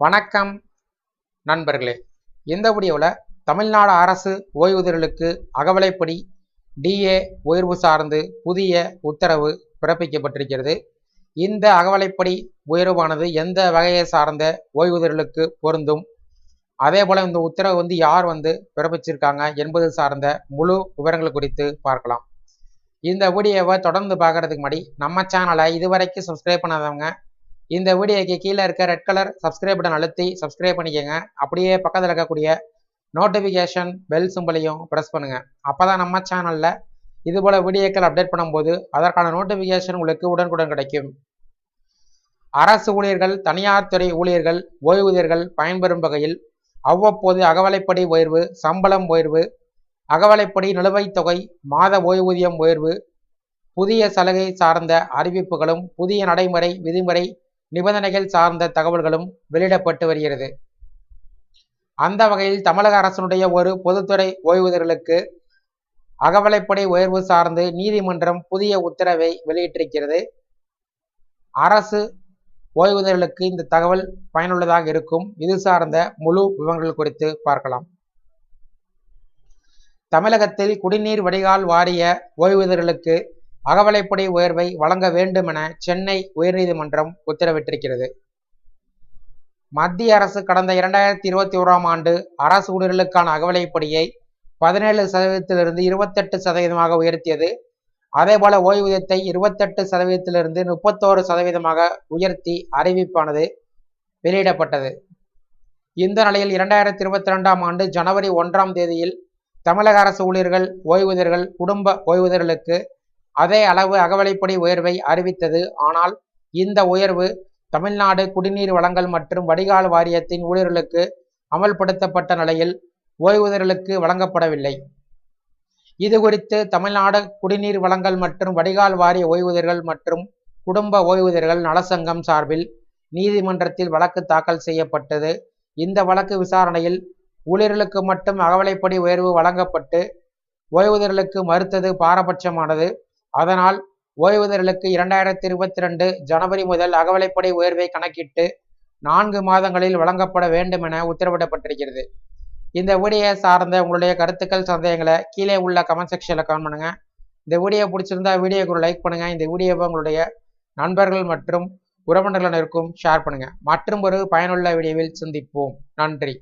வணக்கம் நண்பர்களே. இந்த வீடியோவில் தமிழ்நாடு அரசு ஓய்வூதியர்களுக்கு அகவலைப்படி டிஏ உயர்வு சார்ந்து புதிய உத்தரவு பிறப்பிக்கப்பட்டிருக்கிறது. இந்த அகவலைப்படி உயர்வானது எந்த வகையை சார்ந்த ஓய்வூதியர்களுக்கு பொருந்தும்? அதே போல் இந்த உத்தரவு வந்து யார் வந்து பிறப்பிச்சிருக்காங்க என்பது சார்ந்த முழு விவரங்கள் குறித்து பார்க்கலாம். இந்த வீடியோவை தொடர்ந்து பார்க்குறதுக்கு முன்னாடி நம்ம சேனலை இதுவரைக்கும் சப்ஸ்கிரைப் பண்ணாதவங்க இந்த வீடியோக்கு கீழே இருக்க ரெட் கலர் சப்ஸ்கிரைப் பட்டன் அழுத்தி சப்ஸ்கிரைப் பண்ணிக்கோங்க. அப்படியே பக்கத்தில் இருக்கக்கூடிய நோட்டிஃபிகேஷன் பெல் சிம்பிளையும் ப்ரெஸ் பண்ணுங்கள் அப்போ தான் நம்ம சேனலில் இதுபோல் வீடியோக்கள் அப்டேட் பண்ணும்போது அதற்கான நோட்டிஃபிகேஷன் உங்களுக்கு உடனுக்குடன் கிடைக்கும். அரசு ஊழியர்கள் தனியார் துறை ஊழியர்கள் ஓய்வூதியர்கள் பயன்பெறும் வகையில் அவ்வப்போது அகவலைப்படி உயர்வு சம்பளம் உயர்வு அகவலைப்படி நிலுவைத் தொகை மாத ஓய்வூதியம் உயர்வு புதிய சலுகை சார்ந்த அறிவிப்புகளும் புதிய நடைமுறை விதிமுறை நிபந்தனைகள் சார்ந்த தகவல்களும் வெளியிடப்பட்டு வருகிறது. அந்த வகையில் தமிழக அரசினுடைய ஒரு பொதுத்துறை ஓய்வூதியர்களுக்கு அகவலைப்படை உயர்வு சார்ந்து நீதிமன்றம் புதிய உத்தரவை வெளியிட்டிருக்கிறது. அரசு ஓய்வூதியர்களுக்கு இந்த தகவல் பயனுள்ளதாக இருக்கும். இது சார்ந்த முழு விவரங்கள் குறித்து பார்க்கலாம். தமிழகத்தில் குடிநீர் வடிகால் வாரிய ஓய்வூதியர்களுக்கு அகவலைப்படி உயர்வை வழங்க வேண்டும் என சென்னை உயர்நீதிமன்றம் உத்தரவிட்டிருக்கிறது. மத்திய அரசு கடந்த இரண்டாயிரத்தி இருபத்தி ஓராம் ஆண்டு அரசு ஊழியர்களுக்கான அகவலைப்படியை பதினேழு சதவீதத்திலிருந்து இருபத்தெட்டு சதவீதமாக உயர்த்தியது. அதேபோல ஓய்வூதியத்தை இருபத்தெட்டு சதவீதத்திலிருந்து முப்பத்தோரு சதவீதமாக உயர்த்தி அறிவிப்பானது வெளியிடப்பட்டது. இந்த நிலையில் இரண்டாயிரத்தி இருபத்தி ரெண்டாம் ஆண்டு ஜனவரி ஒன்றாம் தேதியில் தமிழக அரசு ஊழியர்கள் ஓய்வூதியர்கள் குடும்ப ஓய்வூதியர்களுக்கு அதே அளவு அகவலைப்படி உயர்வை அறிவித்தது. ஆனால் இந்த உயர்வு தமிழ்நாடு குடிநீர் வழங்கல் மற்றும் வடிகால் வாரியத்தின் ஊழியர்களுக்கு அமல்படுத்தப்பட்ட நிலையில் ஓய்வூதியர்களுக்கு வழங்கப்படவில்லை. இது குறித்து தமிழ்நாடு குடிநீர் வழங்கல் மற்றும் வடிகால் வாரிய ஓய்வூதியர்கள் மற்றும் குடும்ப ஓய்வூதியர்கள் நலசங்கம் சார்பில் நீதிமன்றத்தில் வழக்கு தாக்கல் செய்யப்பட்டது. இந்த வழக்கு விசாரணையில் ஊழியர்களுக்கு மட்டும் அகவலைப்படி உயர்வு வழங்கப்பட்டு ஓய்வூதியர்களுக்கு மறுத்தது பாரபட்சமானது. அதனால் ஓய்வூதியர்களுக்கு இரண்டாயிரத்தி இருபத்தி ரெண்டு ஜனவரி முதல் அகவலைப்படை உயர்வை கணக்கிட்டு நான்கு மாதங்களில் வழங்கப்பட வேண்டும் என உத்தரவிடப்பட்டிருக்கிறது. இந்த வீடியோ சார்ந்த உங்களுடைய கருத்துக்கள் சந்தேகங்களை கீழே உள்ள கமெண்ட் செக்ஷனில் கமெண்ட் பண்ணுங்கள் இந்த வீடியோ பிடிச்சிருந்தா வீடியோக்கு லைக் பண்ணுங்க. இந்த வீடியோவை உங்களுடைய நண்பர்கள் மற்றும் உறவினர்களுக்கும் ஷேர் பண்ணுங்க. மற்றும் ஒரு பயனுள்ள வீடியோவில் சந்திப்போம். நன்றி.